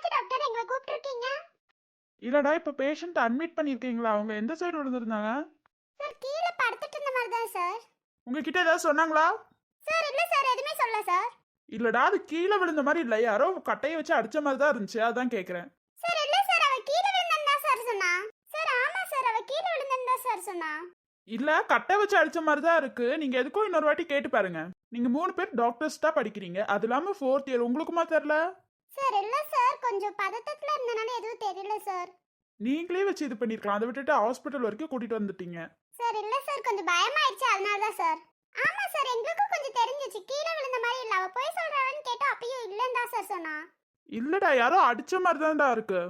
என்னாச்சு டாக்டர் எங்களை கூப்பிட்டுருக்கீங்க? இல்லடா இப்ப பேஷண்ட் அட்மிட் பண்ணிருக்கீங்களா அவங்க எந்த சைடு விழுந்திருந்தாங்க? சார் கீழே படுத்துட்டு இருந்த மாதிரி தான் சார். உங்ககிட்ட ஏதாவது சொன்னாங்களா? சார் இல்ல சார் எதுவுமே சொல்ல சார். இல்லடா அது கீழே விழுந்த மாதிரி இல்லை. யாரோ கட்டையை வச்சு அடிச்ச மாதிரி தான் இருந்துச்சு. அதான் கேக்குறேன். சார் இல்ல சார் அவ கீழே விழுந்தா சார் சொன்னா. சார் ஆமா சார் அவ கீழே விழுந்தா சார் சொன்னா. இல்ல கட்டை வச்சு அடிச்ச மாதிரி தான் இருக்கு. நீங்க எதுக்கும் இன்னொரு வாட்டி கேட்டு பாருங்க. நீங்க மூணு பேர் டாக்டர்ஸ் தான் படிக்கிறீங்க. அது இல்லாம ஃபோர்த் இயர் உங்களுக்குமா தெரியல? சார் இல்ல சார். கொஞ்சம் பதட்டத்துல இருந்தனால எதுவும் தெரியல சார். நீங்களே வச்சு இது பண்ணிருக்கலாம். அதை விட்டுட்டு ஹாஸ்பிட்டல் வரைக்கும் கூட்டிட்டு வந்துட்டீங்க. சார் இல்ல சார். கொஞ்சம் பயமாயிடுச்சு அதனால தான் சார். ஆமா சார். எங்களுக்கும் கொஞ்சம் தெரிஞ்சிச்சு. கீழே விழுந்த மாதிரி இல்ல. அவ போய் சொல்றான்னு கேட்டா அப்பயும் இல்லன்னு தான் சார் சொன்னா. இல்லடா. யாரோ அடிச்ச மாதிரி தான்டா இருக்கு.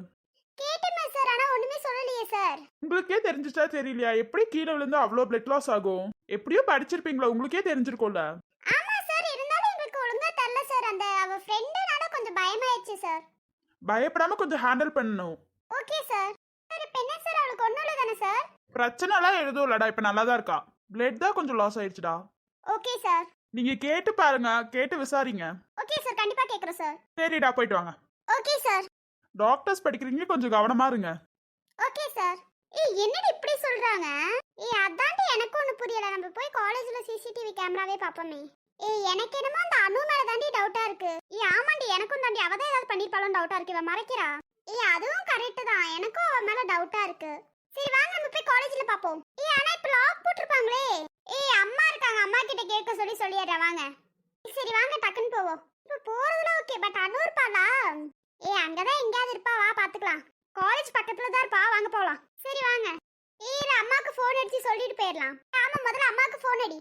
கேட்டுமே சார். ஆனா ஒண்ணுமே சொல்லலையே சார். உங்களுக்கே தெரிஞ்சிச்சா தெரியலையா? எப்படி கீழே விழுந்தா அவ்வளோ பிளட் லாஸ் ஆகும்? எப்படியோ படிச்சிருப்பீங்களா? உங்களுக்கே தெரிஞ்சிருக்கும்ல. ஆமா சார் இருந்தாலும் எங்களுக்கு ஒழுங்கா தெரியல சார் அந்த அவ ஃப்ரெண்டுனால கொஞ்சம் பயமாயிடுச்சு சார் பயப்படாம கொஞ்சம் ஹேண்டில் பண்ணணும். ஓகே சார் சார் இப்போ என்ன சார் அவளுக்கு ஒன்றும் இல்லை தானே சார் பிரச்சனைலாம் எதுவும் இல்லடா இப்ப நல்லா தான் இருக்கா. பிளட் தான் கொஞ்சம் லாஸ் ஆயிடுச்சுடா. ஓகே சார் நீங்க கேட்டு பாருங்க கேட்டு விசாரிங்க. ஓகே சார் கண்டிப்பா கேட்குறோம் சார் சரிடா போயிட்டு வாங்க. ஓகே சார் டாக்டர்ஸ் படிக்கிறீங்க கொஞ்சம் கவனமா இருங்க. ஓகே சார் ஏய் என்னடி இப்படி சொல்றாங்க? ஏய் அதான்டி எனக்கு ஒன்று புரியல. நம்ம போய் காலேஜ்ல சிசிடிவி கேமராவே பார்ப்போமே. ஏய் எனக்கு என்னமோ அந்த அனு மேல தாண்டி டவுட்டா இருக்கு. ஏய் ஆமாண்டி எனக்கும் தாண்டி அவ தான் ஏதாவது பண்ணிருப்பாளோ டவுட்டா இருக்கு. இவ மறைக்கிறா. ஏய் அதுவும் கரெக்ட் தான். எனக்கும் அவ மேல டவுட்டா இருக்கு. சரி வாங்க நம்ம போய் காலேஜ்ல பாப்போம். ஏய் ஆனா இப்ப லாக் போட்டிருப்பாங்களே. ஏய் அம்மா இருக்காங்க. அம்மா கிட்ட கேட்க சொல்லி சொல்லிடுறேன். வாங்க. சரி வாங்க டக்குன்னு போவோம். இப்ப போறதுல ஓகே பட் அனு இருப்பாளா? ஏய் அங்கதான் எங்கேயாவது இருப்பா. வா பாத்துக்கலாம். காலேஜ் பக்கத்துல தான் இருப்பா. வாங்க போலாம். சரி வாங்க. ஏய் அம்மாக்கு ஃபோன் அடிச்சு சொல்லிட்டு போயிடலாம். ஆமா முதல்ல அம்மாக்கு ஃபோன் அடி.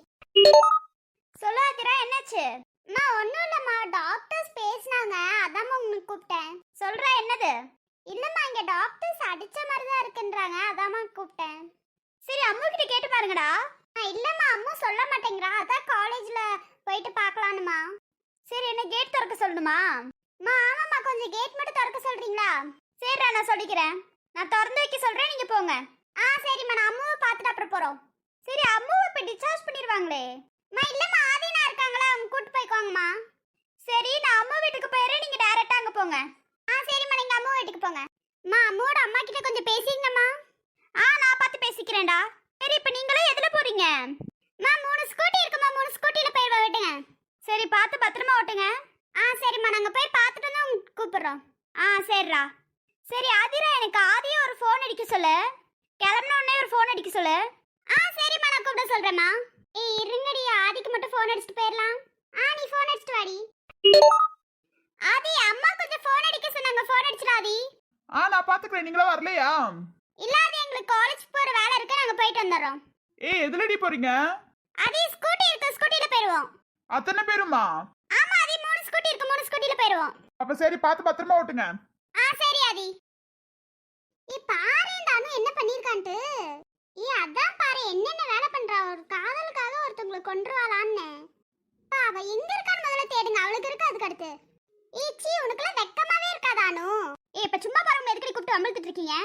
சொல்லாதிரா என்னாச்சு? அம்மா ஒன்றும் இல்லைம்மா. டாக்டர்ஸ் பேசினாங்க. அதாம்மா உங்களுக்கு கூப்பிட்டேன். சொல்கிறா என்னது? இல்லைம்மா இங்க டாக்டர்ஸ் அடிச்ச மாதிரி தான் இருக்குன்றாங்க. அதாம்மா கூப்பிட்டேன். சரி அம்மு கிட்ட கேட்டு பாருங்கடா இல்லைம்மா அம்மு சொல்ல மாட்டேங்கிறா. அதான் காலேஜ்ல போயிட்டு பார்க்கலானுமா சரி என்ன கேட் திறக்க சொல்லணுமா அம்மா ஆமாம்மா கொஞ்சம் கேட் மட்டும் திறக்க சொல்றீங்களா? சரிடா நான் சொல்லிக்கிறேன். நான் திறந்து வைக்க சொல்றேன் நீங்க போங்க. ஆ சரிம்மா நான் அம்முவை பார்த்துட்டு அப்புறம் போறோம். சரி அம்முவை இப்போ டிஸ்சார்ஜ் பண்ணிடுவாங்களே. அம்மா இல்லம்மா இருக்காங்களா அவங்க கூட்டு போய்க்கோங்கம்மா சரி நான் அம்மா வீட்டுக்கு போயிடுறேன் நீங்க டைரக்டா அங்க போங்க. ஆ சரிம்மா. நீங்க அம்மா வீட்டுக்கு போங்க. அம்மா அம்மாவோட அம்மா கிட்ட கொஞ்சம் பேசிங்கம்மா. ஆ நான் பார்த்து பேசிக்கிறேன்டா. சரி இப்போ நீங்களே எதில் போறீங்க? அம்மா மூணு ஸ்கூட்டி இருக்குமா மூணு ஸ்கூட்டியில் போய் விட்டுங்க சரி பார்த்து பத்திரமா ஓட்டுங்க. ஆ சரிம்மா. நாங்கள் போய் பார்த்துட்டு வந்து உங்களுக்கு கூப்பிட்றோம். ஆ சரிடா. சரி ஆதிரா எனக்கு ஆதியே ஒரு ஃபோன் அடிக்க சொல்லு. கிளம்புன உடனே ஒரு ஃபோன் அடிக்க சொல்லு. ஆ சரிம்மா. நான் கூப்பிட சொல்கிறேம்மா ஏய் இருங்கடி. ஆதிக்கு மட்டும் ஃபோன் அடிச்சிட்டு போயிடலாம் ஆ நீ ஃபோன் அடிச்சிட்டு வாடி. ஆதி அம்மா கொஞ்சம் ஃபோன் அடிக்க சொன்னாங்க. ஃபோன் அடிச்சிடு ஆதி ஆ நான் பாத்துக்கிறேன். நீங்களா வரலையா? இல்ல ஆதி எங்களுக்கு காலேஜ் போற வேலை இருக்கு. நாங்க போயிட்டு வந்துடுறோம். ஏய் எதுலடி போறீங்க? ஆதி ஸ்கூட்டி இருக்கு. ஸ்கூட்டில போயிடுவோம் அத்தனை பேருமா? ஆமா ஆதி மூணு ஸ்கூட்டி இருக்கு. மூணு ஸ்கூட்டில போயிடுவோம் அப்ப சரி பார்த்து பத்திரமா ஓட்டுங்க. ஆ சரி ஆதி. ஏ பாரு இந்த அனு என்ன பண்ணிருக்கான்ட்டு? ஏ அதான் பாரு என்னென்ன வேலை பண்றா? ஒரு காதலுக்காக ஒருத்தவங்களை கொன்றுவாளான்னு. அவ எங்க இருக்கான்னு முதல்ல தேடுங்க. அவளுக்கு இருக்கு? அதுக்கு அடுத்து. ஈச்சி உனக்குலாம் வெக்கமாவே இருக்காதானு ஏ இப்ப சும்மா பாரு. உங்களை எதுக்கடி கூப்பிட்டு அமர்த்திட்டு இருக்கீங்க?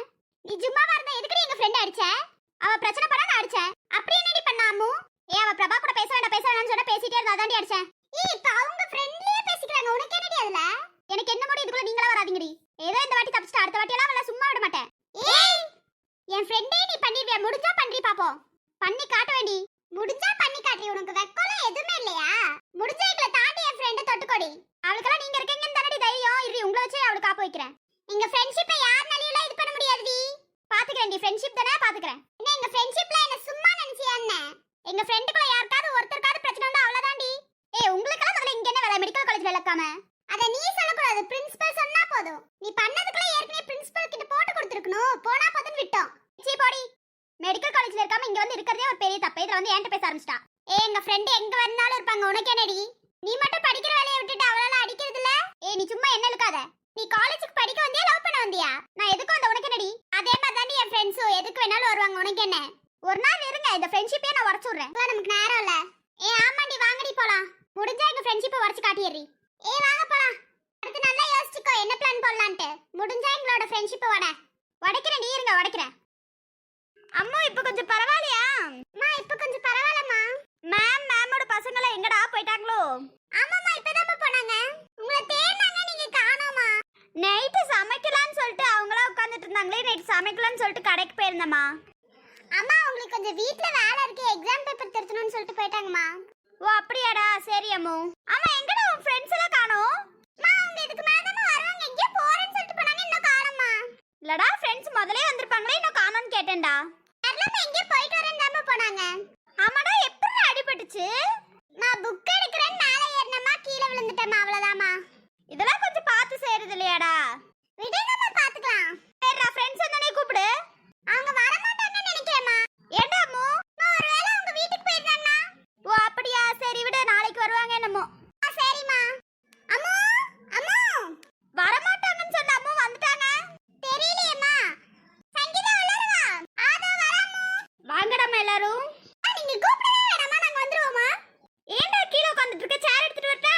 நீ சும்மா இருந்தா எதுக்கடி எங்க ஃப்ரெண்ட் அடிச்ச? அவ பிரச்சனை பண்ணா நான் அடிச்சேன். அப்படி என்னடி பண்ணாமு ஏ அவ பிரபா கூட பேச வேண்டாம் பேச வேண்டாம்னு சொன்னா பேசிட்டே இருந்தா அதாண்டி அடிச்சேன். ஏ இப்ப அவங்க ஃப்ரெண்ட்லியே பேசிக்கிறாங்க. உனக்கு என்னடி அதுல? எனக்கு என்ன முடியும் இதுக்குள்ள நீங்களா வராதீங்கடி. ஏதோ இந்த வாட்டி தப்பிச்சிட்டு. அடுத்த வாட்டி எல்லாம் அவளை சும்மா விட மாட்டேன் ஏய் என் ஃப்ரெண்டே நீ பண்ணிடுவியா முடிஞ்சா பண்றி பாப்போம் பண்ணி காட்ட வேண்டி முடிஞ்சா பண்ணி காட்டி உனக்கு வெக்கம்லாம் எதுவுமே இல்லையா? முடிஞ்சா எங்களை தாண்டி என் ஃப்ரெண்டை தொட்டுக்கொடி. அவளுக்கெல்லாம் நீங்க இருக்கீங்கன்னு தானடி தைரியம். இரு உங்களை வச்சு அவளுக்கு காப்பு வைக்கிறேன். எங்க ஃப்ரெண்ட்ஷிப்பை யார் நலியெல்லாம் இது பண்ண முடியாதுடி. பாத்துக்கிறேன் டி ஃப்ரெண்ட்ஷிப் தானே பாத்துக்கிறேன். என்ன எங்க ஃப்ரெண்ட்ஷிப்ல என்ன சும்மா நினைச்சியா என்ன? எங்க ஃப்ரெண்டுக்குள்ள யாருக்காவது ஒருத்தருக்காவது பிரச்சனை வந்தா அவ்வளவுதான்டி. ஏய் உங்களுக்கெல்லாம் முதல்ல இங்க என்ன வேலை? மெடிக்கல் காலேஜ் விளக்காம அத நீ சொல்லக்கூடாது. பிரின்சிபல் சொன்னா போதும். நீ பண்ணதுக்குள்ள ஏற்கனவே பிரின்சிபல் கிட்ட போட்டு கொடுத்துருக்கணும். போனா போதுன்னு விட்டோம். சீ போடி. மெடிக்கல் காலேஜ்ல இருக்காம இங்க வந்து இருக்கிறதே ஒரு பெரிய தப்பு. இதுல வந்து என்கிட்ட பேச ஆரம்பிச்சிட்டா. ஏ எங்க ஃப்ரெண்ட் எங்க வந்தாலும் இருப்பாங்க. உனக்கு என்னடி? நீ மட்டும் படிக்கிற வேலையை விட்டுட்டு அவளால அடிக்கிறது இல்ல? ஏ நீ சும்மா என்ன இழுக்காத. நீ காலேஜுக்கு படிக்க வந்தியா? லவ் பண்ண வந்தியா? நான் எதுக்கு வந்த உனக்கு என்னடி? அதே மாதிரி தான் என் ஃப்ரெண்ட்ஸும் எதுக்கு வேணாலும் வருவாங்க. உனக்கு என்ன? ஒரு நாள் இருங்க. இந்த ஃப்ரெண்ட்ஷிப்பே நான் உடச்சு விடுறேன். நமக்கு நேரம் இல்ல. ஏ ஆமாடி வாங்கடி போலாம். முடிஞ்சா எங்க ஃப்ரெண்ட்ஷிப்பை உடச்சு காட்டிடுறி. ஏ வாங்க போலாம். அடுத்து நல்லா யோசிச்சுக்கோ. என்ன பிளான் போடலான்ட்டு. முடிஞ்சா எங்களோட ஃப்ரெண்ட்ஷிப்பை வட உடைக்கிறேன். நீ இருங்க உடைக்கிறேன். அம்மா இப்போ கொஞ்சம் பரவாயில்லையா? அம்மா இப்போ கொஞ்சம் பரவாயில்லம்மா. மேம் மேமோட பசங்கள எங்கடா போயிட்டாங்களோ? ஆமாம்மா இப்பதான் போனாங்க. உங்களை தேடினாங்க நீங்க காணோமா நைட்டு சமைக்கலாம்னு சொல்லிட்டு அவங்களாம் இருந்தாங்களே நைட் சமைக்கலாம்னு சொல்லிட்டு கடைக்கு போயிருந்தம்மா. அம்மா உங்களுக்கு கொஞ்சம் வீட்ல வேலை இருக்கு எக்ஸாம் பேப்பர் திருத்தணும்னு சொல்லிட்டு போயிட்டாங்கம்மா. ஓ அப்படியாடா சரி அம்மு. ஆமா எங்கடா உன் ஃப்ரெண்ட்ஸ் எல்லாம் காணோம்? அம்மா அவங்க இதுக்கு மேல தான் வருவாங்க எங்கேயோ போறேன்னு சொல்லிட்டு போனாங்க இன்னும் காணோம்மா. இல்லடா ஃப்ரெண்ட்ஸ் முதலே வந்திருப்பாங்களே இன்னும் காணோம்னு கேட்டேன்டா. போனாங்க ஆமாடா எப்படி அடிபட்டுச்சு? நான் புக் எடுக்கிறேன் மேலே ஏறினமா கீழே விழுந்துட்டேமா அவ்வளவுதாம்மா. இதெல்லாம் கொஞ்சம் பார்த்து செய்யறது இல்லையாடா. விடுங்கம்மா பார்த்துக்கலாம். சரிடா ஃப்ரெண்ட்ஸ் வந்தோடனே கூப்பிடு. அவங்க வரமாட்டாங்கன்னு நினைக்கிறேம்மா. ஏண்டா அம்மு அம்மா, ஒருவேளை அவங்க வீட்டுக்கு போயிருந்தாங்கன்னா ஓ அப்படியா சரி விடு நாளைக்கு வருவாங்க என்னமோ ஆ, சரிம்மா அம்மா அம்மா வரமாட்டாங்கன்னு சொன்ன அம்மு வந்துட்டாங்க தெரியலையேம்மா சங்கீதா வளருவா ஆதோ வராமோ வாங்கடாமா எல்லாரும் நீங்க கூப்பிடவே வேணாமா நாங்க வந்துருவோமா ஏண்டா கீழே உட்காந்துட்டு இருக்க சேர் எடுத்துட்டு வரட்டா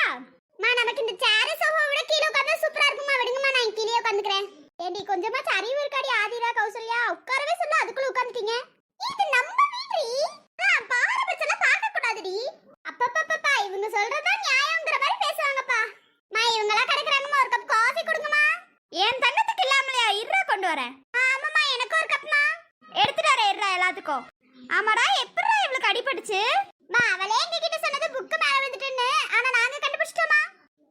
மா நமக்கு இந்த சேர சோஃபா விட கீழே உட்கார்ந்தா சூப்பரா இருக்குமா? விடுங்கம்மா நான் கீழே உட்காந்துக்கிறேன் ஏடி கொஞ்சமா அறிவு இருக்காடி ஆதிரா கௌசல்யா உட்காரவே சொல்ல அதுக்குள்ள உட்காந்துட்டீங்க இது நம்ம வீடு. பாரபட்சம் பார்க்க கூடாதுடி அப்பப்பப்பப்பா இவங்க சொல்றதா நியாயம்ங்கிற மாதிரி பேசுவாங்கப்பா மா இவங்களா எல்லாம் கிடக்குறாங்கம்மா ஒரு கப் காஃபி கொடுங்கம்மா. என் தங்கத்துக்கு இல்லாமலையா? இருடா கொண்டு வரேன். ஆமாம்மா எனக்கு ஒரு கப்மா எடுத்துட்டு வரேன் இருடா எல்லாத்துக்கும். ஆமாடா எப்படிடா இவளுக்கு அடிபட்டுச்சு? மா அவளே எங்ககிட்ட சொன்னது புக்கு மேல விழுந்துட்டுன்னு. ஆனா நாங்க கண்டுபிடிச்சிட்டோமா?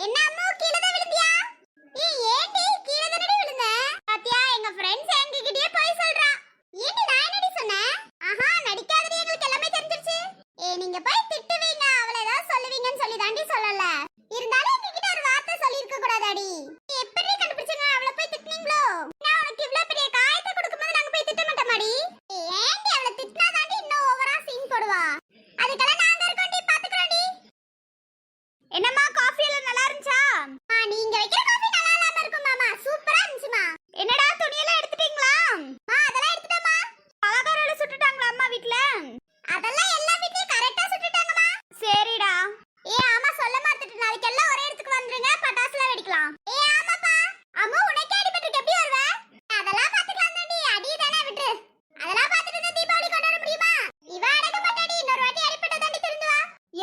என்ன அம்மா கீழே தான் விழுந்தியா ஏய் ஏண்டி கீழே தானடி விழுந்த பாத்தியா எங்க ஃப்ரெண்ட்ஸ் எங்ககிட்டயே போய் சொல்றா ஏண்டி நான் என்னடி சொன்னேன் ஆஹா நடிக்காதடி எங்களுக்கு எல்லாமே தெரிஞ்சிருச்சு ஏ நீங்க போய் திட்டுவீங்க அவள ஏதாவது சொல்லுவீங்கன்னு சொல்லி தாண்டி சொல்லல இருந்தாலும் எங்ககிட்ட ஒரு வார்த்தை சொல்லியிருக்க கூடாதாடி நீ எப்படி கண்டுபிடிச்சங்க அவள போய் திட்டுனீங்களோ நான் உனக்கு இவ்ளோ பெரிய காயத்தை கொடுக்கும்போது நாங்க போய் திட்ட மாட்டோமாடி ஏய், ஏண்டி அவள திட்டினா தாண்டி இன்னும் ஓவரா சீன் போடுவா அதுக்கெல்லாம் நாங்க இருக்கோம்டி பாத்துக்கிறோம்டி என்னம்மா காஃபி எல்லாம் நல்லா இருந்துச்சா ஆ நீங்க வைக்கிற காஃபி நல்லா இல்லாம இருக்கும் மாமா சூப்பரா இருந்துச்சுமா என்னடா துணியெல்லாம் எடுத்துட்டீங்களா மா அதெல்லாம் எடுத்துட்டோமா பலகாரம் சுட்டுட்டாங்களா அம்மா வீட்ல அதெல்லாம் எல்லா வீட்லயும் கரெக்டா சுட்டுட்டாங்கம்மா சரிடா ஏ ஆமா சொல்ல மாட்டேன் நாளைக்கு எல்லாம் ஒரே இடத்துக்கு வந்துருங்க பட்டாசுலாம் வெடிக்கலாம் ஏ ஆமாப்பா அம்மா உனக்கே அடிபட்டுருக்கு எப்படி வருவ அதெல்லாம் பாத்துக்கலாம் தாண்டி அடி தானே விட்டு அதெல்லாம் பாத்துட்டு இருந்தா தீபாவளி கொண்டாட முடியுமா இவ அடக்க மாட்டாடி இன்னொரு வாட்டி அடிபட்ட தாண்டி திருந்து வா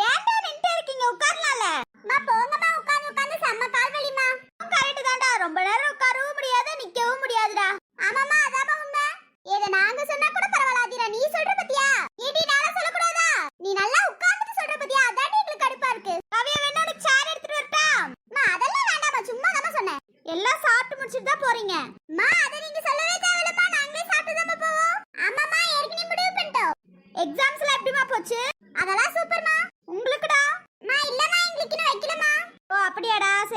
ஏன்டா நின்னுட்டே இருக்கீங்க உட்காரலாம்ல அம்மா போங்கம்மா உட்கார்ந்து உட்கார்ந்து செம்ம கால் வலிமா கரெக்ட் தான்டா ரொம்ப நேரம் உட்காரவும் முடியாது நிக்கவும் முடியாதுடா ஆமாமா அதாம்மா உண்மை இத நாங்க சொன்னா கூட பரவாயில்லாதீரா நீ சொல்ற பத்தியா ஏடி நாளா சொல்லக்கூடாதா நீ நல்லா உட்கார்ந்துட்டு சொல்ற பத்தியா அதாண்டி எங்களுக்கு கடுப்பா இருக்கு கவியா வேணா உனக்கு சேர் எடுத்துட்டு வரட்டா அம்மா அதெல்லாம் வேண்டாம்மா சும்மா தாம்மா சொன்னேன் எல்லாம் சாப்பிட்டு முடிச்சிட்டு தான் போறீங்க? மா அத நீங்க சொல்லவே தேவையில்லமா நாங்களே சாப்பிட்டு தான் போவோம். ஆமாமா ஏற்கனவே முடிவு பண்ணிட்டோம். எக்ஸாம்ஸ்ல எப்படிமா போச்சு? அதெல்லாம் சூப்பர்மா உங்களுக்குடா? மா இல்லம்மா எங்களுக்கு இன்னும் வைக்கலமா ஓ அப்படியாடா சரி.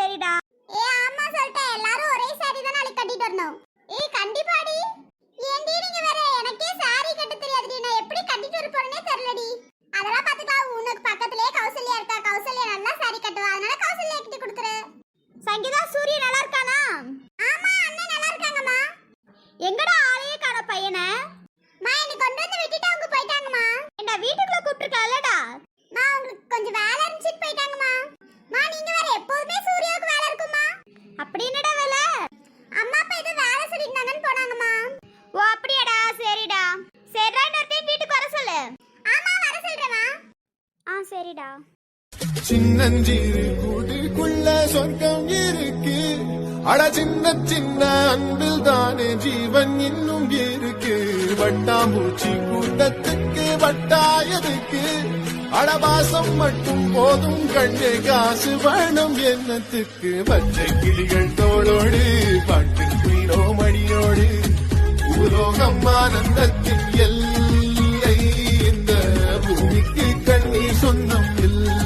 ஆ சரிடா. சின்னஞ்சிறு கூட்டுக்குள்ள சொர்க்கம் இருக்கு. அட சின்ன சின்ன அன்பில் தானே ஜீவன் இன்னும் இருக்கு. வட்டாம்பூச்சி கூட்டத்துக்கு வட்டாயதுக்கு அடபாசம் மட்டும் போதும் கண்ணே காசு வேணும் என்னத்துக்கு? பச்சை கிளிகள் தோளோடு பாட்டு குயிலோ மணியோடு. பூலோகம் ஆனந்தத்தின் எல்லாம்